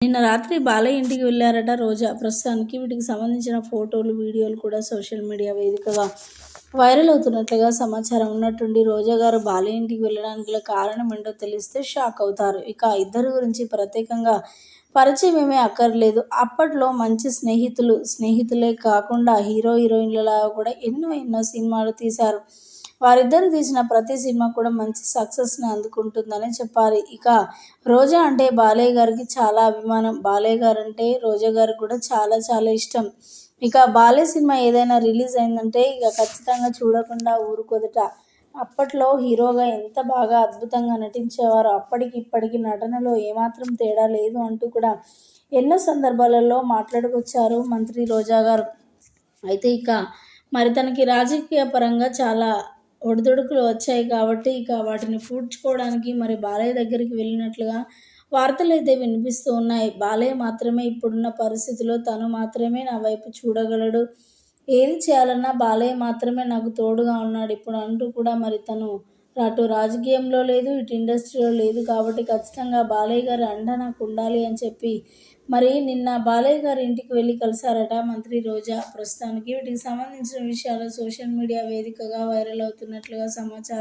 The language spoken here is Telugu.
నిన్న రాత్రి బాలయ్య ఇంటికి వెళ్ళారట రోజా. ప్రస్తుతానికి వీటికి సంబంధించిన ఫోటోలు వీడియోలు కూడా సోషల్ మీడియా వేదికగా వైరల్ అవుతున్నట్లుగా సమాచారం ఉన్నట్టుండి రోజా గారు బాలయ్య ఇంటికి వెళ్ళడానికి కారణం ఏంటో తెలిస్తే షాక్ అవుతారు. ఇక ఇద్దరు గురించి ప్రత్యేకంగా పరిచయం ఏమీ అక్కర్లేదు. అప్పట్లో మంచి స్నేహితులు స్నేహితులే కాకుండా హీరో హీరోయిన్లలాగా కూడా ఎన్నో ఎన్నో సినిమాలు తీశారు. వారిద్దరు తీసిన ప్రతి సినిమా కూడా మంచి సక్సెస్ని అందుకుంటుందని చెప్పాలి. ఇక రోజా అంటే బాలయ్య గారికి చాలా అభిమానం. బాలయ్య గారు అంటే రోజా గారికి కూడా చాలా చాలా ఇష్టం. ఇక బాలయ్య సినిమా ఏదైనా రిలీజ్ అయిందంటే ఇక ఖచ్చితంగా చూడకుండా ఊరుకొదట. అప్పట్లో హీరోగా ఎంత బాగా అద్భుతంగా నటించేవారో అప్పటికి ఇప్పటికి నటనలో ఏమాత్రం తేడా లేదు అంటూ కూడా ఎన్నో సందర్భాలలో మాట్లాడుకొచ్చారు మంత్రి రోజా గారు. అయితే ఇక మరి తనకి రాజకీయ పరంగా చాలా ఒడిదుడుకులు వచ్చాయి కాబట్టి ఇక వాటిని పూడ్చుకోవడానికి మరి బాలయ్య దగ్గరికి వెళ్ళినట్లుగా వార్తలు అయితే వినిపిస్తూ ఉన్నాయి. బాలయ్య మాత్రమే ఇప్పుడున్న పరిస్థితిలో తను మాత్రమే నా వైపు చూడగలడు. ఏది చేయాలన్నా బాలయ్య మాత్రమే నాకు తోడుగా ఉన్నాడు. ఇప్పుడు అంటూ కూడా మరి తను అటు రాజకీయంలో లేదు ఇటు ఇండస్ట్రీలో లేదు కాబట్టి ఖచ్చితంగా బాలయ్య గారి అండ నాకు ఉండాలి అని చెప్పి మరి నిన్న బాలయ్య గారి ఇంటికి వెళ్ళి కలిశారట మంత్రి రోజా. ప్రస్తుతానికి వీటికి సంబంధించిన విషయాలు సోషల్ మీడియా వేదికగా వైరల్ అవుతున్నట్లుగా సమాచారం